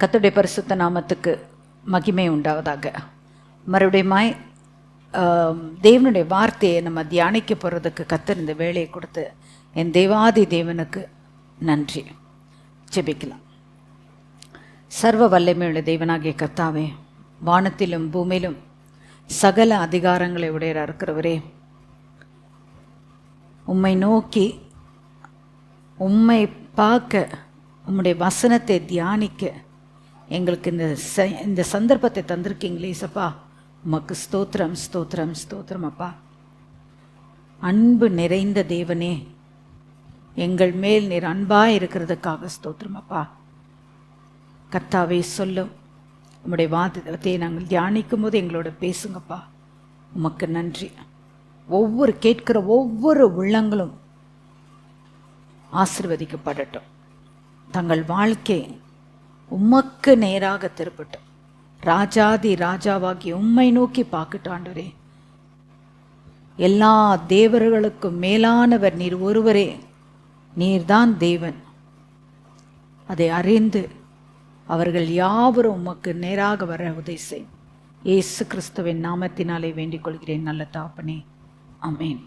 கத்துடைய பரிசுத்த நாமத்துக்கு மகிமை உண்டாவதாக. மறுபடியுமாய் தேவனுடைய வார்த்தையை நம்ம தியானிக்க போகிறதுக்கு கத்தர் இந்த வேலையை கொடுத்து என் தேவாதி தேவனுக்கு நன்றி. ஜெபிக்கலாம். சர்வ வல்லமையுள்ள தேவனாகிய கத்தாவே வானத்திலும் பூமியிலும் சகல அதிகாரங்களை உடையராக இருக்கிறவரே உம்மை நோக்கி உம்மை பார்க்க உம்முடைய வசனத்தை தியானிக்க எங்களுக்கு இந்த ச இந்த சந்தர்ப்பத்தை தந்திருக்கீங்களே சப்பா உமக்கு ஸ்தோத்திரம் ஸ்தோத்திரம் ஸ்தோத்திரம் அப்பா. அன்பு நிறைந்த தேவனே எங்கள் மேல் நீர் அன்பாக இருக்கிறதுக்காக ஸ்தோத்திரம் அப்பா. கர்த்தாவே சொல்லும் உம்முடைய வாதத்தை நாங்கள் தியானிக்கும் போது எங்களோட பேசுங்கப்பா. உமக்கு நன்றி. ஒவ்வொரு கேட்கிற ஒவ்வொரு உள்ளங்களும் ஆசிர்வதிக்கப்படட்டும். தங்கள் வாழ்க்கை உமக்கு நேராக திருப்பட்டும். ராஜாதி ராஜாவாகி உம்மை நோக்கி பார்க்கட்டாண்டரே எல்லா தேவர்களுக்கும் மேலானவர் நீர் ஒருவரே. நீர்தான் தேவன். அதை அறிந்து அவர்கள் யாவரும் உமக்கு நேராக வர உதவி செய். இயேசு கிறிஸ்துவின் நாமத்தினாலே வேண்டிக் கொள்கிறேன் நல்ல தாப்பனே. அமேன்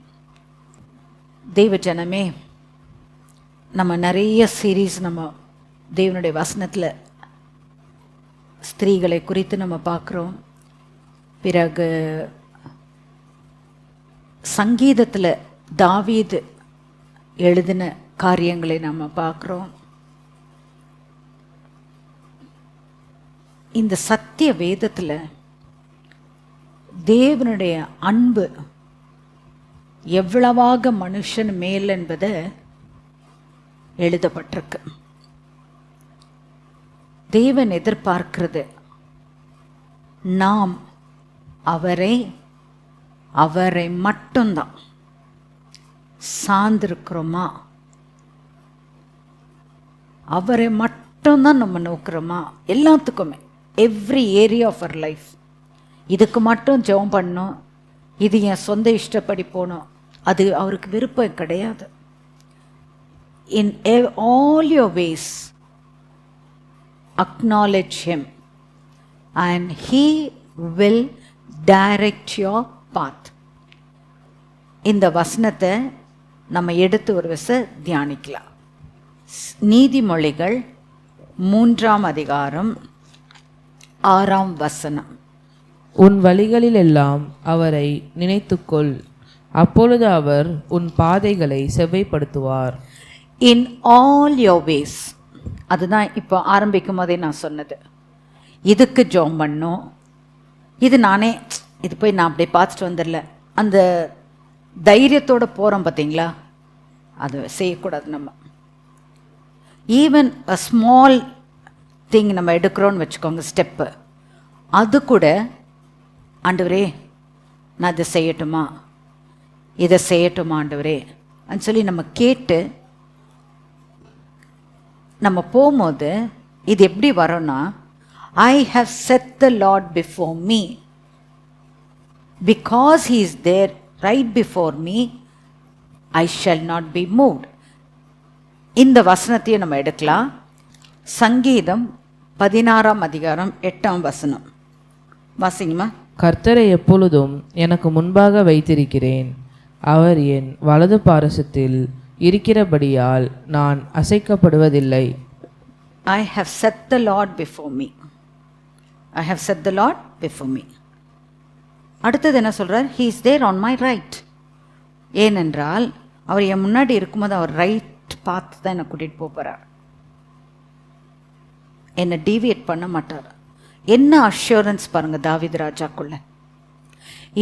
தெய்வ ஜனமே நம்ம நிறைய சீரீஸ் நம்ம தேவனுடைய வசனத்தில் ஸ்திரீகளை குறித்து நம்ம பார்க்குறோம். பிறகு சங்கீதத்தில் தாவீது எழுதின காரியங்களை நம்ம பார்க்குறோம். இந்த சத்திய வேதத்தில் தேவனுடைய அன்பு எவ்வளவாக மனுஷன் மேல் என்பதை எழுதப்பட்டிருக்கு. தேவன் எதிர்பார்க்கிறது. நாம் அவரை அவரை மட்டும்தான். சார்ந்திருக்கிறோமா? அவரை மட்டும்தான் நம்ம நோக்கிறோமா? எல்லாத்துக்குமே. Every area of our life இதுக்கு மட்டும் ஜெபம் பண்ணும் இது என் சொந்த இஷ்டப்படி போகணும். அது அவருக்கு விருப்பம் கிடையாது. In all your ways acknowledge him. And he will direct your path. இந்த வசனத்தை நம்ம எடுத்து ஒரு விச தியானிக்கலாம். நீதிமொழிகள் மூன்றாம் அதிகாரம் ஆறாம் வசனம். உன் வழிகளிலெல்லாம் அவரை நினைத்துக்கொள். அப்பொழுது அவர் உன் பாதைகளை செவ்வைப்படுத்துவார். இன் ஆல் யோர் வேஸ் அதுதான் இப்போ ஆரம்பிக்கும் போதே நான் சொன்னது. இதுக்கு ஜோம் பண்ணும் இது நானே இது போய் நான் அப்படியே பார்த்துட்டு வந்துடல. அந்த தைரியத்தோட போகிறோம் பார்த்தீங்களா அது செய்யக்கூடாது நம்ம. ஈவன் அ ஸ்மால் திங் நம்ம எடுக்கிறோன்னு வச்சுக்கோங்க ஸ்டெப்பு அது கூட ஆண்டவரே நான் இதை செய்யட்டுமா? இதை செய்யட்டுமா ஆண்டவரே? அப்படின்னு சொல்லி நம்ம கேட்டு நம்ம போகும்போது இது எப்படி வரோன்னா I have set the lord before me because he is there right before me I shall not be moved இந்த வசனத்தையும் நம்ம எடுக்கலாம். சங்கீதம் பதினாறாம் அதிகாரம் எட்டாம் வசனம். வாசிங்கம்மா. கர்த்தரை எப்பொழுதும் எனக்கு முன்பாக வைத்திருக்கிறேன். அவர் என் வலது பாரசத்தில் இருக்கிறபடியால் நான் அசைக்கப்படுவதில்லை. I have set the lord before me I have set the lord before me அடுத்தது என்ன சொல்கிறார் he is there on my right ஏனென்றால் அவர் என் முன்னாடி இருக்கும்போது அவர் ரைட் பார்த்து தான் என்னை கூட்டிகிட்டு போகிறார் என்னை டீவியேட் பண்ண மாட்டார். என்ன அஷூரன்ஸ் பாருங்கள் தாவித் ராஜாக்குள்ள.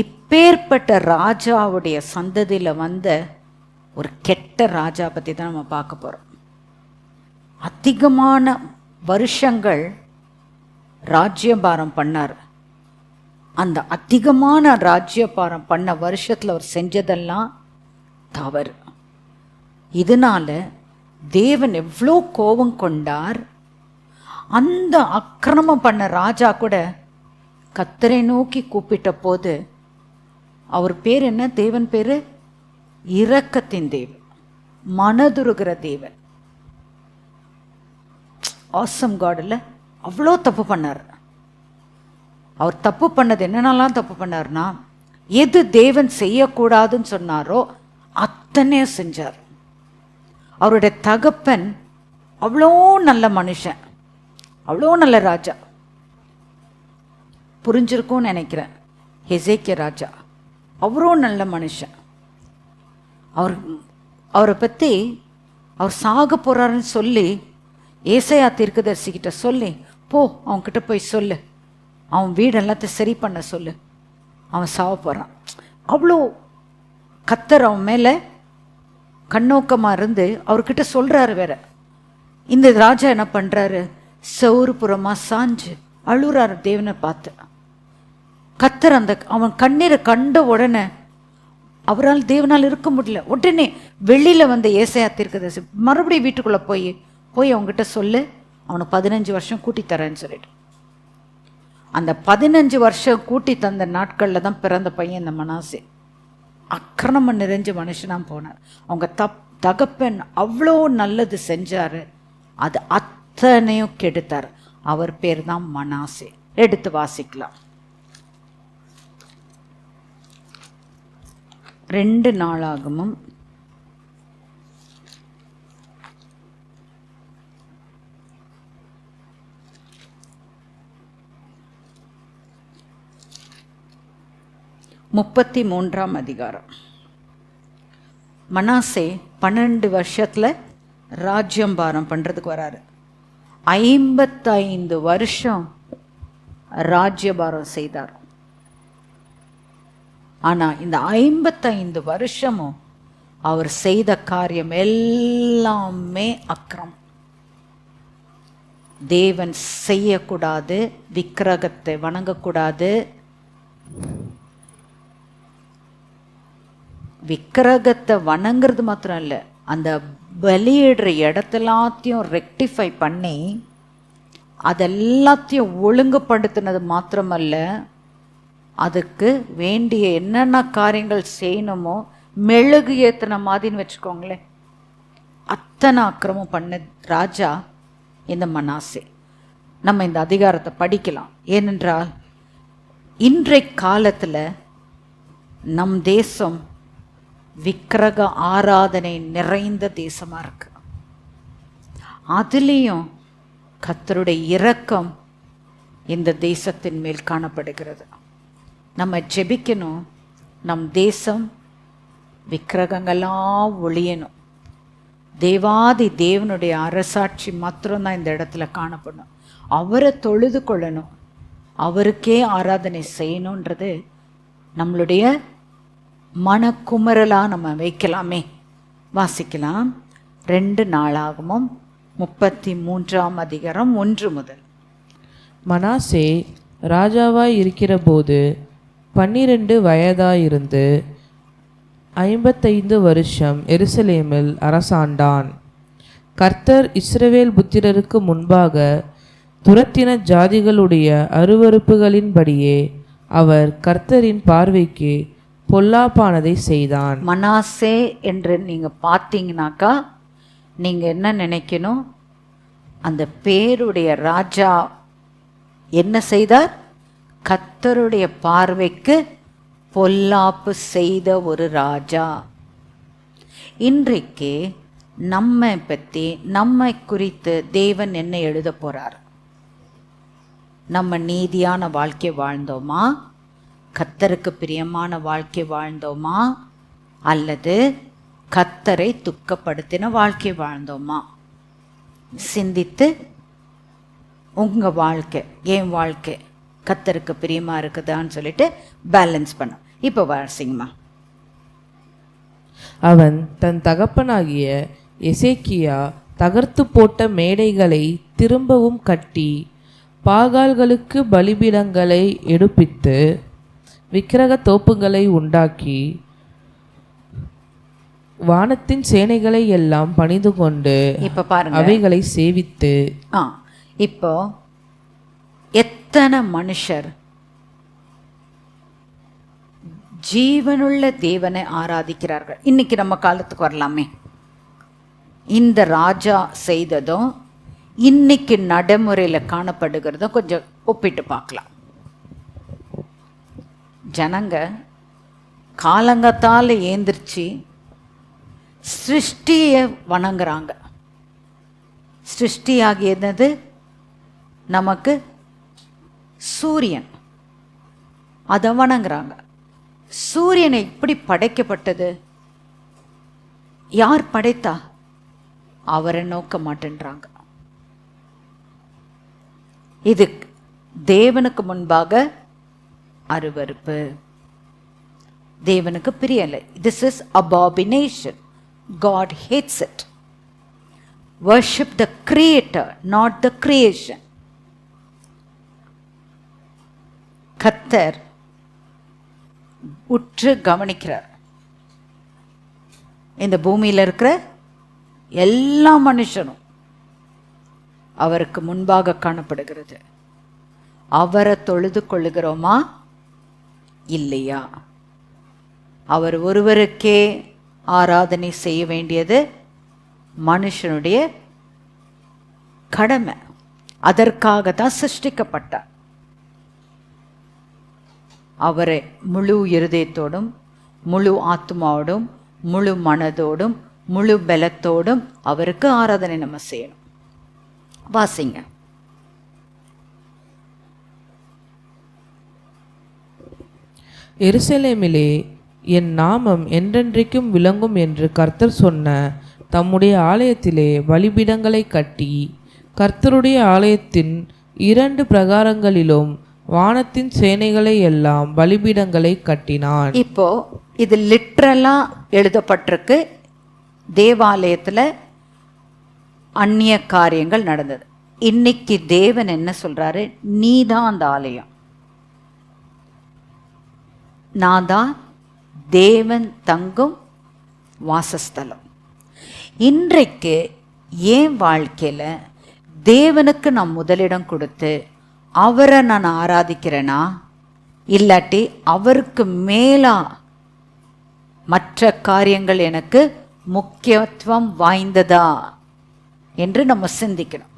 இப்பேற்பட்ட ராஜாவுடைய சந்ததியில் வந்த ஒரு கெட்ட ராஜா பற்றி தான் நம்ம பார்க்க போகிறோம் அதிகமான வருஷங்கள் ராஜ்யபாரம் பண்ணார். அந்த அதிகமான ராஜ்யபாரம் பண்ண வருஷத்தில் அவர் செஞ்சதெல்லாம் தவறு. இதனால தேவன் எவ்வளோ கோபம் கொண்டார். அந்த அக்கிரமம் பண்ண ராஜா கூட கத்தரை நோக்கி கூப்பிட்ட போது அவர் பேர் என்ன? தேவன் பேர்? இரக்கத்தின் தேவன் மனதுருகிற தேவன். ஆசம் காடில் அவ்வளோ தப்பு பண்ணார். அவர் தப்பு பண்ணது என்னென்னலாம் தப்பு பண்ணார்னா எது தேவன் செய்யக்கூடாதுன்னு சொன்னாரோ அத்தனையும் செஞ்சார். அவருடைய தகப்பன் அவ்வளோ நல்ல மனுஷன் அவ்வளோ நல்ல ராஜா. புரிஞ்சிருக்கும்னு நினைக்கிறேன். ஹெசேக்கிய ராஜா அவரும் நல்ல மனுஷன். அவர் அவரை பற்றி அவர் சாக போகிறாருன்னு சொல்லி ஏசையா தீர்க்கதரிசிக்கிட்ட சொல்லி போ அவன்கிட்ட போய் சொல்லு. அவன் வீடு எல்லாத்தையும் சரி பண்ண சொல்லு. அவன் சாவ போகிறான் அவ்வளோ கத்தர் அவன் மேலே கண்ணோக்கமாக இருந்து அவர்கிட்ட சொல்கிறாரு வேற. இந்த ராஜா என்ன பண்ணுறாரு செவுறு புறமாக சாஞ்சு அழுறாரு தேவனை பார்த்து. கத்தர் அந்த அவன் கண்ணீரை கண்ட உடனே அவரால் தேவனால் இருக்க முடியல. உடனே வெளியில் வந்த ஏசையா தீர்க்கதரிசி மறுபடியும் வீட்டுக்குள்ளே போய் போய் அவங்ககிட்ட சொல்லு. அவனுக்கு பதினஞ்சு வருஷம் கூட்டி தரேன்னு சொல்லிட்டு. அந்த பதினஞ்சு வருஷம் கூட்டி தந்த நாட்களில் தான் பிறந்த பையன் இந்த மனாசே. அக்கிரமம் நிறைஞ்ச மனுஷனாக போனார். அவங்க தப் தகப்பன் அவ்வளோ நல்லது செஞ்சார். அது அத்தனையும் கெடுத்தார். அவர் பேர் தான் மனாசே. எடுத்து வாசிக்கலாம். ரெண்டு நாளாகமும் முப்பத்தி மூன்றாம் அதிகாரம். மனாசே பன்னெண்டு வருஷத்தில் ராஜ்யம் பாரம் பண்ணுறதுக்கு வராரு. ஐம்பத்தைந்து வருஷம் ராஜ்யபாரம் செய்தார். ஆனால் இந்த ஐம்பத்தைந்து வருஷமும் அவர் செய்த காரியம் எல்லாமே அக்கிரம். தேவன் செய்யக்கூடாது விக்கிரகத்தை வணங்கக்கூடாது. விக்கிரகத்தை வணங்குறது மாத்திரம் இல்லை அந்த பலியிடுற இடத்தெல்லாத்தையும் ரெக்டிஃபை பண்ணி அதெல்லாத்தையும் ஒழுங்குபடுத்தினது மாத்திரமல்ல அதுக்கு வேண்டிய என்னென்ன காரியங்கள் செய்யணுமோ மெழுகு ஏற்றின மாதிரின்னு வச்சுக்கோங்களேன். அத்தனை அக்கிரமம் பண்ண ராஜா இந்த மனாசே. நம்ம இந்த அதிகாரத்தை படிக்கலாம். ஏனென்றால் இன்றைய காலத்தில் நம் தேசம் விக்கிரக ஆராதனை நிறைந்த தேசமாக இருக்கு. அதுலேயும் கத்தருடைய இரக்கம் இந்த தேசத்தின் மேல் காணப்படுகிறது. நம்ம ஜெபிக்கணும். நம் தேசம் விக்கிரகங்கள்லாம் ஒழியணும் தேவாதி தேவனுடைய அரசாட்சி மாத்திரம்தான் இந்த இடத்துல காணப்படும். அவரை தொழுது கொள்ளணும். அவருக்கே ஆராதனை செய்யணுன்றது நம்மளுடைய மனக்குமரலாக நம்ம வைக்கலாமே. வாசிக்கலாம். ரெண்டு நாளாகமும் முப்பத்தி மூன்றாம் அதிகாரம் ஒன்று முதல். மனாசே ராஜாவாய் இருக்கிறபோது பன்னிரண்டு வயதாயிருந்து ஐம்பத்தைந்து வருஷம் எருசலேமில் அரசாண்டான். கர்த்தர் இஸ்ரவேல் புத்திரருக்கு முன்பாக துரத்தின ஜாதிகளுடைய அருவறுப்புகளின்படியே அவர் கர்த்தரின் பார்வைக்கு பொல்லாப்பானதை செய்தான். மனாசே என்று நீங்கள் பார்த்தீங்கன்னாக்கா நீங்கள் என்ன நினைக்கணும்? அந்த பேருடைய ராஜா என்ன செய்தார்? கத்தருடைய பார்வைக்கு பொல்லாப்பு செய்த ஒரு ராஜா. இன்றைக்கு நம்மை பற்றி நம்மை குறித்து தேவன் என்ன எழுத போகிறார் நம்ம நீதியான வாழ்க்கை வாழ்ந்தோமா? கத்தருக்கு பிரியமான வாழ்க்கை வாழ்ந்தோமா? அல்லது கத்தரை துக்கப்படுத்தின வாழ்க்கை வாழ்ந்தோமா? சிந்தித்து உங்கள் வாழ்க்கை என் வாழ்க்கை கத்தருக்கு பிரியமாக இருக்குதான்னு சொல்லிட்டு பேலன்ஸ் பண்ணும். இப்போ வாசிங்கம்மா அவன் தன் தகப்பனாகிய எசேக்கியா தகர்த்து போட்ட மேடைகளை திரும்பவும் கட்டி பாகால்களுக்கு பலிபீடங்களை எடுப்பித்து விக்கிரக தோப்புகளை உண்டாக்கி வானத்தின் சேனைகளை எல்லாம் பணிந்து கொண்டு இப்போ பாருங்க. அவைகளை சேவித்து ஆ இப்போ எத்தனை மனுஷர்? ஜீவனுள்ள தேவனை ஆராதிக்கிறார்கள். இன்னைக்கு நம்ம காலத்துக்கு வரலாமே. இந்த ராஜா செய்ததும் இன்னைக்கு நடைமுறையில் காணப்படுகிறதும் கொஞ்சம் ஒப்பிட்டு பார்க்கலாம். ஜனங்க காலங்கத்தால் ஏந்திரிச்சு சிருஷ்டியை வணங்குறாங்க. சிருஷ்டியாகியது நமக்கு சூரியன். அதை வணங்குறாங்க சூரியனை எப்படி படைக்கப்பட்டது? யார் படைத்தா? அவரை நோக்க மாட்டேன்றாங்க. இது தேவனுக்கு முன்பாக அருவருப்பு. தேவனுக்கு பிரியலை. This is abomination God hates it worship the creator not the creation கத்தர் உற்று கவனிக்கிறார். இந்த பூமியில் இருக்கிற எல்லா மனுஷனும் அவருக்கு முன்பாக காணப்படுகிறது. அவரை தொழுது கொள்ளுகிறோமா? இல்லையா? அவர் ஒருவருக்கே ஆராதனை செய்ய வேண்டியது மனுஷனுடைய கடமை. அதற்காக தான் சிருஷ்டிக்கப்பட்டார். அவரை முழு இருதயத்தோடும் முழு ஆத்மாவோடும் முழு மனதோடும் முழு பலத்தோடும் அவருக்கு ஆராதனை நம்ம செய்யணும். வாசிங்க. எருசலேமிலே என் நாமம் என்றென்றைக்கும் விளங்கும் என்று கர்த்தர் சொன்ன தம்முடைய ஆலயத்திலே பலிபீடங்களை கட்டி கர்த்தருடைய ஆலயத்தின் இரண்டு பிரகாரங்களிலும் வானத்தின் சேனைகளை எல்லாம் பலிபீடங்களை கட்டினான். இப்போ இது லிட்ரலா எழுதப்பட்டிருக்கு. தேவாலயத்துல அந்நிய காரியங்கள் நடந்தது. இன்னைக்கு தேவன் என்ன சொல்றாரு? நீ தான் அந்த ஆலயம். நான் தான் தேவன் தங்கும் வாசஸ்தலம். இன்றைக்கு என் வாழ்க்கையில் தேவனுக்கு நான் முதலிடம் கொடுத்து அவரை நான் ஆராதிக்கிறேனா? இல்லாட்டி அவருக்கு மேலா மற்ற காரியங்கள் எனக்கு முக்கியத்துவம் வாய்ந்ததா? என்று நம்ம சிந்திக்கணும்.